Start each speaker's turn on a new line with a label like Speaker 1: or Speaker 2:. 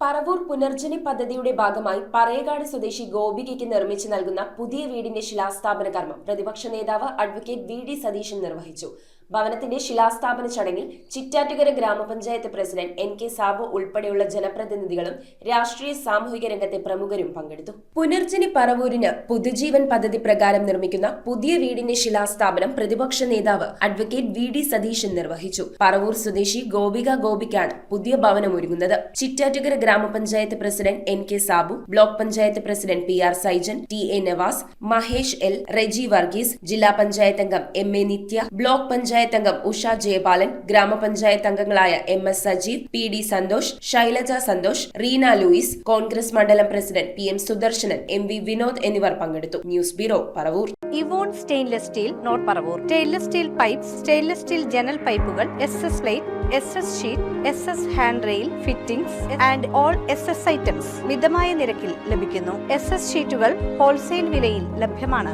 Speaker 1: പറവൂർ പുനർജനി പദ്ധതിയുടെ ഭാഗമായി പറയകാട് സ്വദേശി ഗോപികയ്ക്ക് നിർമ്മിച്ചു നൽകുന്ന പുതിയ വീടിന്റെ ശിലാസ്ഥാപന കർമ്മം പ്രതിപക്ഷ നേതാവ് അഡ്വക്കേറ്റ് വി ഡി സതീശൻ നിർവഹിച്ചു. ഭവനത്തിന്റെ ശിലാസ്ഥാപന ചടങ്ങിൽ ചിറ്റാറ്റുകര ഗ്രാമപഞ്ചായത്ത് പ്രസിഡന്റ് എൻ കെ സാബു ഉൾപ്പെടെയുള്ള ജനപ്രതിനിധികളും രാഷ്ട്രീയ സാമൂഹിക രംഗത്തെ പ്രമുഖരും പങ്കെടുത്തു. പുനർജനി പറവൂരിന് പുതുജീവൻ പദ്ധതി പ്രകാരം നിർമ്മിക്കുന്ന പുതിയ വീടിന്റെ ശിലാസ്ഥാപനം പ്രതിപക്ഷ നേതാവ് അഡ്വക്കേറ്റ് വി ഡി സതീശൻ നിർവഹിച്ചു. പറവൂർ സ്വദേശി ഗോപിക ഗോപിക്കാണ് പുതിയ ഭവനം ഒരുങ്ങുന്നത്. ചിറ്റാറ്റുകര ഗ്രാമപഞ്ചായത്ത് president N K Sabu block panchayat president P R Saijan T A Navas Mahesh L Reji Varghese ജില്ലാ പഞ്ചായത്ത് അംഗം M A Nithya block panchayat അംഗം ഉഷ ജയപാലൻ ഗ്രാമപഞ്ചായത്ത് അംഗങ്ങളായ M S Sajeev P D Santhosh Shailaja Santhosh Reena Louis Congress മണ്ഡലം president P M Sudarshanan M V Vinod എന്നിവർ പങ്കെടുത്തു. News bureau Paravur.
Speaker 2: Evon stainless steel north Paravur. Stainless steel pipe stainless steel ജനൽ പൈപ്പുകൾ S S plate S S sheet S S hand rail fittings and all S S items മിതമായ നിരക്കിൽ ലഭിക്കുന്നു. S S ഷീറ്റുകൾ wholesale വിലയിൽ ലഭ്യമാണ്.